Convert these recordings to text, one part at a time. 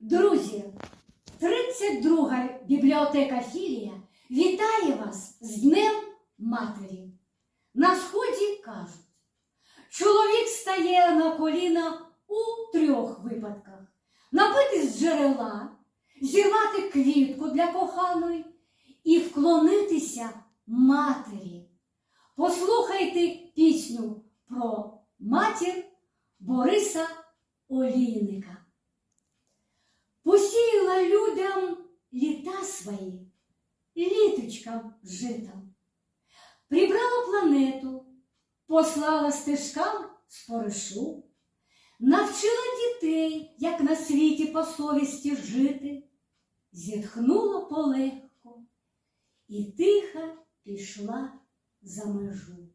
Друзі, 32 бібліотека Філія вітає вас з Днем Матері. На сході кажуть, чоловік стає на коліна у трьох випадках: напити з джерела, зірвати квітку для коханої і вклонитися матері. Послухайте пісню про матір Бориса Олійника. Посіяла людям літа свої, літочкам житом. Прибрала планету, послала стежкам споришу, навчила дітей, як на світі по совісті жити, зітхнула полегко і тихо пішла за межу.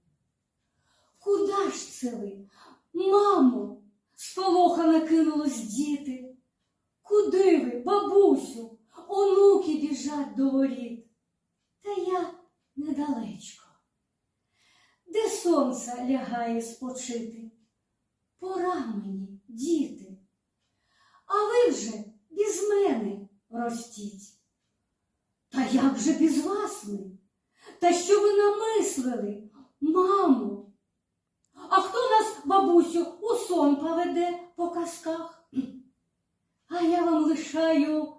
Куда ж це ви, мамо? Сполохано кинулось діти. Куди ви, бабусю, онуки біжать до воріт? Та я недалечко. Де сонце лягає спочити? Пора мені, діти. А ви вже без мене ростіть. Та як же без вас ми? Та що ви намислили, мамо? Бабусю, у сон поведе по казках? А я вам лишаю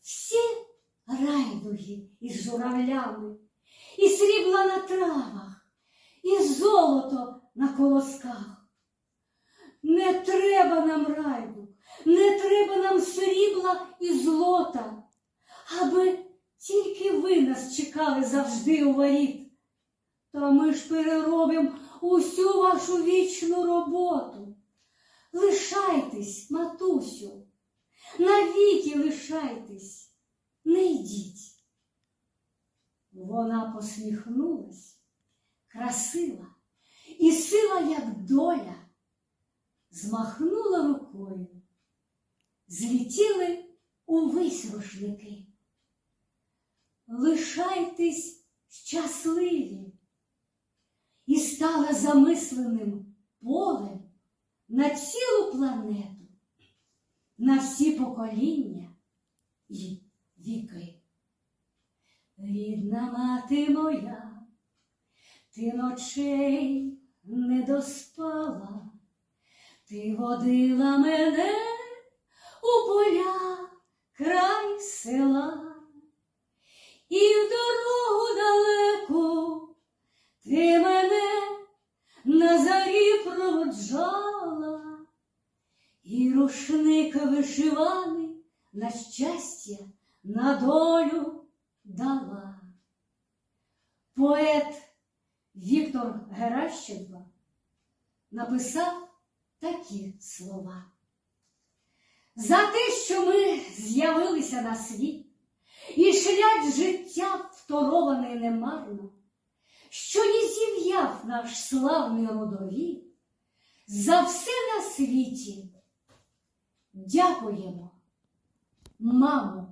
всі райдуги із журавлями, і срібла на травах, і золото на колосках. Не треба нам райду, не треба нам срібла і злота, аби тільки ви нас чекали завжди у воріт. Та ми ж переробимо усю вашу вічну роботу. Лишайтесь, матусю, навіки лишайтесь, не йдіть. Вона посміхнулась, красива і сила, як доля, змахнула рукою. Злетіли увесь рушники. Лишайтесь щасливі і стала замисленим полем на цілу планету, на всі покоління і віки. Рідна мати моя, ти ночей не доспала, ти водила мене у поля край села. І рушник вишиваний на щастя, на долю дала. Поет Віктор Геращенко написав такі слова. За те, що ми з'явилися на світ, і шлях життя вторований немарно, що не зів'яв наш славний родовід, за все на світі дякуємо, мамо